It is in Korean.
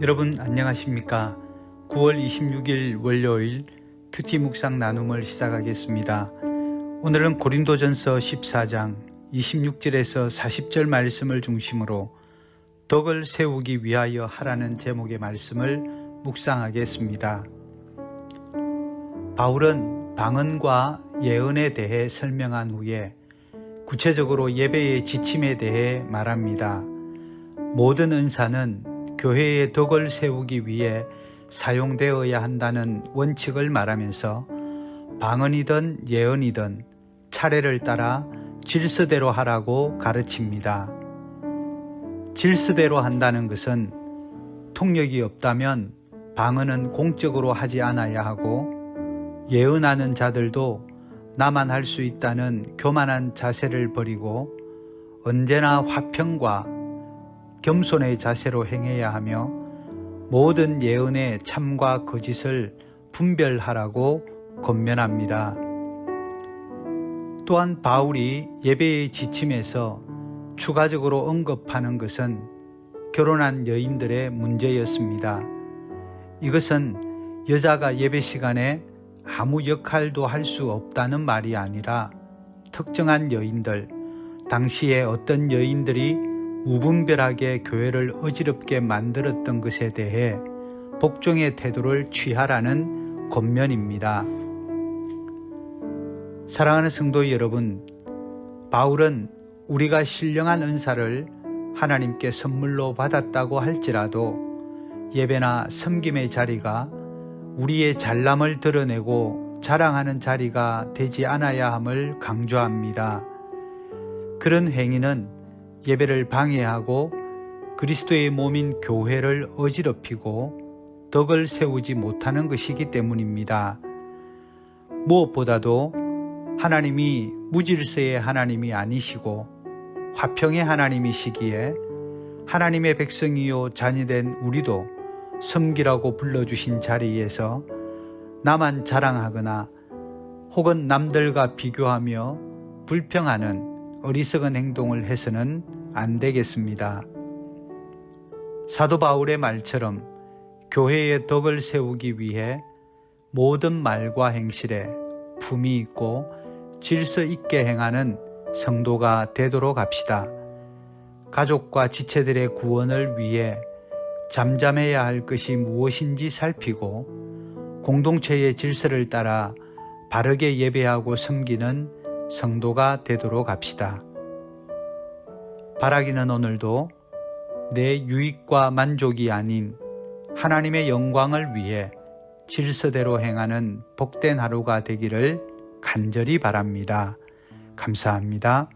여러분 안녕하십니까? 9월 26일 월요일 큐티 묵상 나눔을 시작하겠습니다. 오늘은 고린도전서 14장 26절에서 40절 말씀을 중심으로 덕을 세우기 위하여 하라는 제목의 말씀을 묵상하겠습니다. 바울은 방언과 예언에 대해 설명한 후에 구체적으로 예배의 지침에 대해 말합니다. 모든 은사는 교회의 덕을 세우기 위해 사용되어야 한다는 원칙을 말하면서 방언이든 예언이든 차례를 따라 질서대로 하라고 가르칩니다. 질서대로 한다는 것은 통력이 없다면 방언은 공적으로 하지 않아야 하고 예언하는 자들도 나만 할 수 있다는 교만한 자세를 버리고 언제나 화평과 겸손의 자세로 행해야 하며 모든 예언의 참과 거짓을 분별하라고 권면합니다. 또한 바울이 예배의 지침에서 추가적으로 언급하는 것은 결혼한 여인들의 문제였습니다. 이것은 여자가 예배 시간에 아무 역할도 할 수 없다는 말이 아니라 특정한 여인들, 당시에 어떤 여인들이 무분별하게 교회를 어지럽게 만들었던 것에 대해 복종의 태도를 취하라는 권면입니다. 사랑하는 성도 여러분, 바울은 우리가 신령한 은사를 하나님께 선물로 받았다고 할지라도 예배나 섬김의 자리가 우리의 잘남을 드러내고 자랑하는 자리가 되지 않아야 함을 강조합니다. 그런 행위는 예배를 방해하고 그리스도의 몸인 교회를 어지럽히고 덕을 세우지 못하는 것이기 때문입니다. 무엇보다도 하나님이 무질서의 하나님이 아니시고 화평의 하나님이시기에 하나님의 백성이요 자녀된 우리도 섬기라고 불러주신 자리에서 나만 자랑하거나 혹은 남들과 비교하며 불평하는 어리석은 행동을 해서는 안 되겠습니다. 사도 바울의 말처럼 교회의 덕을 세우기 위해 모든 말과 행실에 품이 있고 질서 있게 행하는 성도가 되도록 합시다. 가족과 지체들의 구원을 위해 잠잠해야 할 것이 무엇인지 살피고 공동체의 질서를 따라 바르게 예배하고 섬기는 성도가 되도록 합시다. 바라기는 오늘도 내 유익과 만족이 아닌 하나님의 영광을 위해 질서대로 행하는 복된 하루가 되기를 간절히 바랍니다. 감사합니다.